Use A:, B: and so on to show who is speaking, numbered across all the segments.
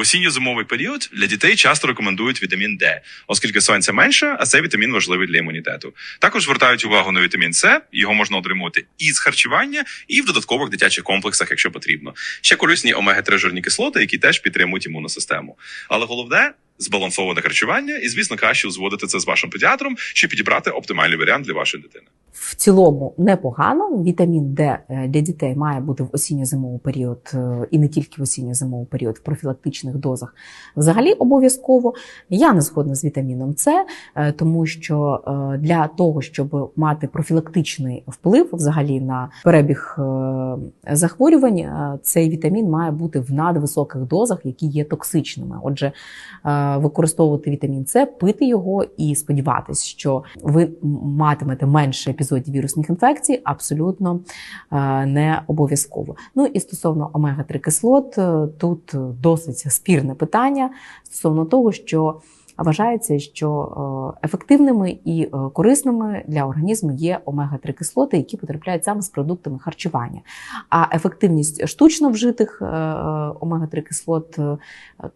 A: Осінньо-зимовий період для дітей часто рекомендують вітамін Д, оскільки сонця менше, а цей вітамін важливий для імунітету. Також звертають увагу на вітамін С. Його можна отримувати і з харчування, і в додаткових дитячих комплексах, якщо потрібно. Ще корисні омега-3 жирні кислоти, які теж підтримують імунну систему. Але головне збалансоване харчування, і звісно, краще узгодити це з вашим педіатром, щоб підібрати оптимальний варіант для вашої дитини.
B: В цілому непогано. Вітамін Д е, для дітей має бути в осінньо-зимовий період е, і не тільки в осінньо-зимовий період, в профілактичних дозах. Взагалі обов'язково. Я не згодна з вітаміном С, е, тому що для того, щоб мати профілактичний вплив взагалі на перебіг захворювань, цей вітамін має бути в надвисоких дозах, які є токсичними. Отже, використовувати вітамін С, пити його і сподіватись, що ви матимете менше епізодів вірусних інфекцій, абсолютно е, не обов'язково. Ну і стосовно омега-3 кислот, е, тут досить спірне питання стосовно того, що вважається, що е, ефективними і е, корисними для організму є омега-3 кислоти, які потрапляють саме з продуктами харчування. А ефективність штучно вжитих е, омега-3 кислот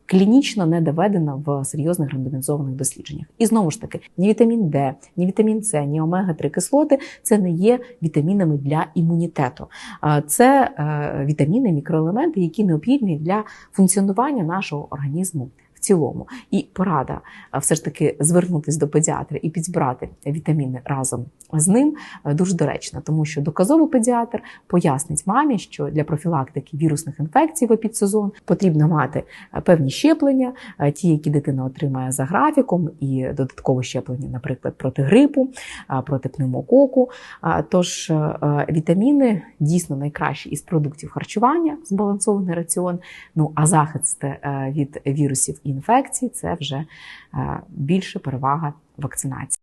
B: клінічно не доведена в серйозних рандомізованих дослідженнях. І знову ж таки, ні вітамін Д, ні вітамін С, ні омега-3 кислоти це не є вітамінами для імунітету. Це вітаміни, мікроелементи, які необхідні для функціонування нашого організму. Цілому і порада все ж таки звернутися до педіатра і підібрати вітаміни разом з ним е, дуже доречна, тому що доказовий педіатр пояснить мамі, що для профілактики вірусних інфекцій в епідсезон потрібно мати е, певні щеплення, е, ті, які дитина отримає за графіком, і додаткове щеплення, наприклад, проти грипу, проти пневмококу. Тож е, е, вітаміни дійсно найкращі із продуктів харчування, збалансований раціон. Ну а захист е, від вірусів і інфекцій це вже е, більше перевага вакцинації.